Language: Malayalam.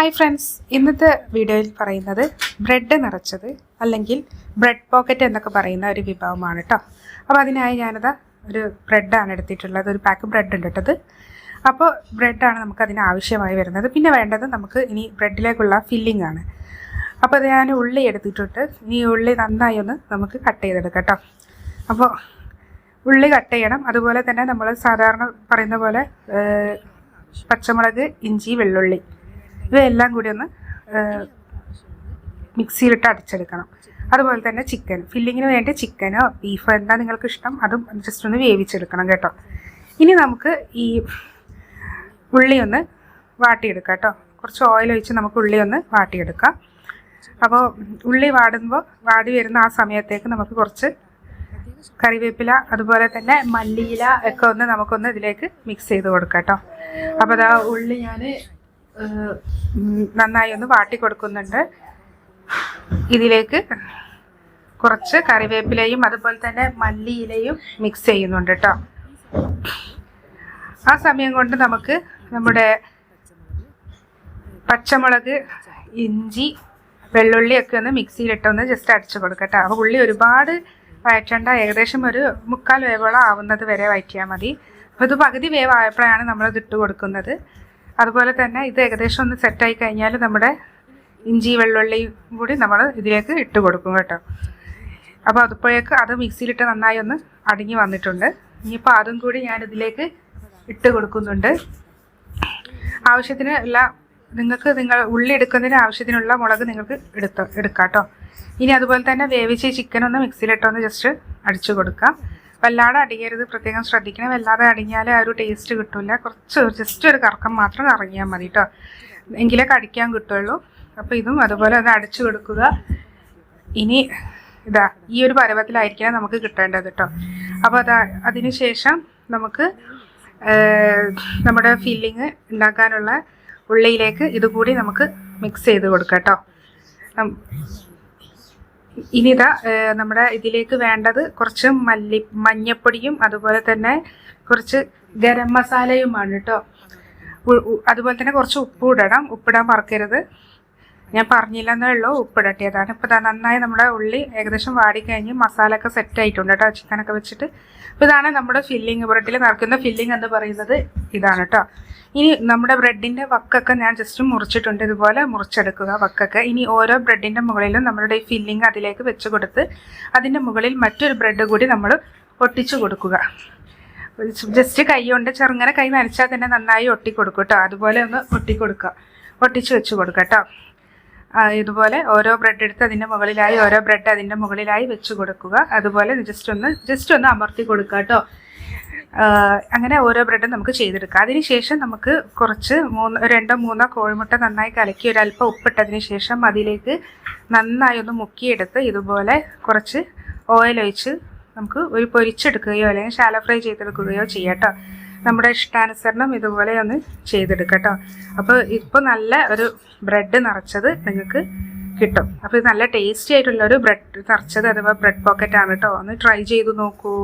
ഹായ് ഫ്രണ്ട്സ് ഇന്നത്തെ വീഡിയോയിൽ പറയുന്നത് ബ്രെഡ് നിറച്ചത് അല്ലെങ്കിൽ ബ്രെഡ് പോക്കറ്റ് എന്നൊക്കെ പറയുന്ന ഒരു വിഭവമാണ് കേട്ടോ അപ്പോൾ അതിനായി ഞാനത് ഒരു ബ്രെഡാണ് എടുത്തിട്ടുള്ളത്. ഒരു പാക്ക് ബ്രെഡ് ഉണ്ട് കേട്ടത് അപ്പോൾ ബ്രെഡാണ് നമുക്ക് അതിന് ആവശ്യമായി വരുന്നത്. പിന്നെ വേണ്ടത് നമുക്ക് ഇനി ബ്രെഡിലേക്കുള്ള ഫില്ലിംഗ് ആണ്. അപ്പോൾ ഞാൻ ഉള്ളി എടുത്തിട്ടുണ്ട്. ഇനി ഉള്ളി നന്നായി ഒന്ന് നമുക്ക് കട്ട് ചെയ്തെടുക്കാം കേട്ടോ അപ്പോൾ ഉള്ളി കട്ട് ചെയ്യണം. അതുപോലെ തന്നെ നമ്മൾ സാധാരണ പറയുന്ന പോലെ പച്ചമുളക് ഇഞ്ചി വെള്ളുള്ളി. ഇവയെല്ലാം കൂടി ഒന്ന് മിക്സിയിലിട്ട് അടിച്ചെടുക്കണം. അതുപോലെ തന്നെ ചിക്കൻ. ഫില്ലിങ്ങിന് വേണ്ടി ചിക്കനോ ബീഫോ എന്താ നിങ്ങൾക്ക് ഇഷ്ടം അതും ജസ്റ്റ് ഒന്ന് വേവിച്ചെടുക്കണം കേട്ടോ. ഇനി നമുക്ക് ഈ ഉള്ളി ഒന്ന് വാട്ടിയെടുക്കാം കേട്ടോ. കുറച്ച് ഓയിൽ ഒഴിച്ച് നമുക്ക് ഉള്ളി ഒന്ന് വാട്ടിയെടുക്കാം. അപ്പോൾ ഉള്ളി വാടുമ്പോൾ വാടി വരുന്ന ആ സമയത്തേക്ക് നമുക്ക് കുറച്ച് കറിവേപ്പില അതുപോലെ തന്നെ മല്ലിയില ഒക്കെ ഒന്ന് നമുക്കൊന്ന് ഇതിലേക്ക് മിക്സ് ചെയ്ത് കൊടുക്കാം കേട്ടോ. അപ്പോൾ അതാ ഉള്ളി ഞാൻ നന്നായി ഒന്ന് വാട്ടി കൊടുക്കുന്നുണ്ട്. ഇതിലേക്ക് കുറച്ച് കറിവേപ്പിലയും അതുപോലെ തന്നെ മല്ലിയിലയും മിക്സ് ചെയ്യുന്നുണ്ട് കേട്ടോ ആ സമയം കൊണ്ട് നമുക്ക് നമ്മുടെ പച്ചമുളക് ഇഞ്ചി വെള്ളുള്ളിയൊക്കെ ഒന്ന് മിക്സിയിലിട്ടൊന്ന് ജസ്റ്റ് അടിച്ചു കൊടുക്കട്ടെ അപ്പോൾ ഉള്ളി ഒരുപാട് വഴറ്റേണ്ട ഏകദേശം ഒരു മുക്കാൽ വേവോളം ആവുന്നത് വരെ വഴറ്റിയാൽ മതി. അപ്പോൾ ഇത് പകുതി വേവായപ്പോഴാണ് നമ്മളത് ഇട്ട് കൊടുക്കുന്നത്. അതുപോലെ തന്നെ ഇത് ഏകദേശം ഒന്ന് സെറ്റായി കഴിഞ്ഞാൽ നമ്മുടെ ഇഞ്ചി വെള്ളുള്ളിയും കൂടി നമ്മൾ ഇതിലേക്ക് ഇട്ട് കൊടുക്കും കേട്ടോ. അപ്പോൾ അതുപ്പോഴേക്ക് അത് മിക്സിയിലിട്ട് നന്നായി ഒന്ന് അടങ്ങി വന്നിട്ടുണ്ട്. ഇനിയിപ്പോൾ അതും കൂടി ഞാൻ ഇതിലേക്ക് ഇട്ട് കൊടുക്കുന്നുണ്ട്. ആവശ്യത്തിന് എല്ലാ നിങ്ങൾക്ക് നിങ്ങൾ ഉള്ളി എടുക്കുന്നതിന് ആവശ്യത്തിനുള്ള മുളക് നിങ്ങൾക്ക് എടുത്തോ എടുക്കാം കേട്ടോ. ഇനി അതുപോലെ തന്നെ വേവിച്ച ചിക്കൻ ഒന്ന് മിക്സിയിലിട്ടൊന്ന് ജസ്റ്റ് അടിച്ചു കൊടുക്കാം. വല്ലാതെ അടിയരുത് പ്രത്യേകം ശ്രദ്ധിക്കണം. വല്ലാതെ അടിഞ്ഞാൽ ആ ഒരു ടേസ്റ്റ് കിട്ടില്ല കുറച്ച് ജസ്റ്റ് ഒരു കറക്കം മാത്രം കറങ്ങിയാൽ മതി കേട്ടോ എങ്കിലേ കടിക്കാൻ കിട്ടുള്ളൂ. അപ്പോൾ ഇതും അതുപോലെ അത് അടിച്ചു കൊടുക്കുക. ഇനി ഇതാ ഈ ഒരു പരുവത്തിലായിരിക്കണം നമുക്ക് കിട്ടേണ്ടത് കേട്ടോ അപ്പോൾ അതാ അതിന് ശേഷം നമുക്ക് നമ്മുടെ ഫില്ലിങ് ഉണ്ടാക്കാനുള്ള ഉള്ളിയിലേക്ക് ഇതുകൂടി നമുക്ക് മിക്സ് ചെയ്ത് കൊടുക്കാം കേട്ടോ നം- ഇനിതാ ഏഹ്, നമ്മുടെ ഇതിലേക്ക് വേണ്ടത് കുറച്ച് മല്ലി മഞ്ഞപ്പൊടിയും അതുപോലെ തന്നെ കുറച്ച് ഗരം മസാലയുമാണ് കേട്ടോ അതുപോലെ തന്നെ കുറച്ച് ഉപ്പ് ഇടണം. ഉപ്പിടാൻ മറക്കരുത്. ഞാൻ പറഞ്ഞില്ലെന്നേ ഉള്ളൂ. ഉപ്പിടട്ടിയതാണ് ഇപ്പോൾ നന്നായി നമ്മുടെ ഉള്ളി ഏകദേശം വാടിക്കഴിഞ്ഞ് മസാല ഒക്കെ സെറ്റ് ആയിട്ടുണ്ട് കേട്ടോ ചിക്കനൊക്കെ വെച്ചിട്ട്. അപ്പോൾ ഇതാണ് നമ്മുടെ ഫില്ലിങ് ബ്രെഡിൽ നിറയ്ക്കുന്ന ഫില്ലിംഗ് എന്ന് പറയുന്നത് ഇതാണ് കേട്ടോ ഇനി നമ്മുടെ ബ്രെഡിന്റെ വക്കൊക്കെ ഞാൻ ജസ്റ്റ് മുറിച്ചിട്ടുണ്ട് ഇതുപോലെ മുറിച്ചെടുക്കുക വക്കൊക്കെ. ഇനി ഓരോ ബ്രെഡിന്റെ മുകളിലും നമ്മളുടെ ഈ ഫില്ലിംഗ് അതിലേക്ക് വെച്ച് കൊടുത്ത് അതിന്റെ മുകളിൽ മറ്റൊരു ബ്രെഡ് കൂടി നമ്മൾ ഒട്ടിച്ചു കൊടുക്കുക. ജസ്റ്റ് കൈ കൊണ്ട് ചെറുങ്ങനെ കൈ നനച്ചാൽ തന്നെ നന്നായി ഒട്ടി കൊടുക്കും കേട്ടോ അതുപോലെ ഒന്ന് ഒട്ടി കൊടുക്കുക ഒട്ടിച്ച് വെച്ച് കൊടുക്കുക കേട്ടോ ഇതുപോലെ ഓരോ ബ്രെഡ് എടുത്ത് അതിന്റെ മുകളിലായി ഓരോ ബ്രെഡ് അതിന്റെ മുകളിലായി വെച്ച് കൊടുക്കുക. അതുപോലെ ജസ്റ്റ് ഒന്ന് ജസ്റ്റ് ഒന്ന് അമർത്തി കൊടുക്കുക കേട്ടോ അങ്ങനെ ഓരോ ബ്രെഡും നമുക്ക് ചെയ്തെടുക്കാം. അതിനുശേഷം നമുക്ക് കുറച്ച് മൂന്ന് രണ്ടോ മൂന്നോ കോഴിമുട്ട നന്നായി കലക്കി ഒരല്പം ഉപ്പിട്ടതിന് ശേഷം അതിലേക്ക് നന്നായി ഒന്ന് മുക്കിയെടുത്ത് ഇതുപോലെ കുറച്ച് ഓയിൽ ഒഴിച്ച് നമുക്ക് ഒരു പൊരിച്ചെടുക്കുകയോ അല്ലെങ്കിൽ ഷാലോ ഫ്രൈ ചെയ്തെടുക്കുകയോ ചെയ്യാം കേട്ടോ നമ്മുടെ ഇഷ്ടാനുസരണം ഇതുപോലെ ഒന്ന് ചെയ്തെടുക്കാം കേട്ടോ അപ്പോൾ ഇപ്പോൾ നല്ല ഒരു ബ്രെഡ് നിറച്ചത് നിങ്ങൾക്ക് കിട്ടും. അപ്പോൾ ഇത് നല്ല ടേസ്റ്റി ആയിട്ടുള്ള ഒരു ബ്രെഡ് നിറച്ചത് അഥവാ ബ്രെഡ് പോക്കറ്റ് ആണ് കേട്ടോ. ഒന്ന് ട്രൈ ചെയ്ത് നോക്കൂ.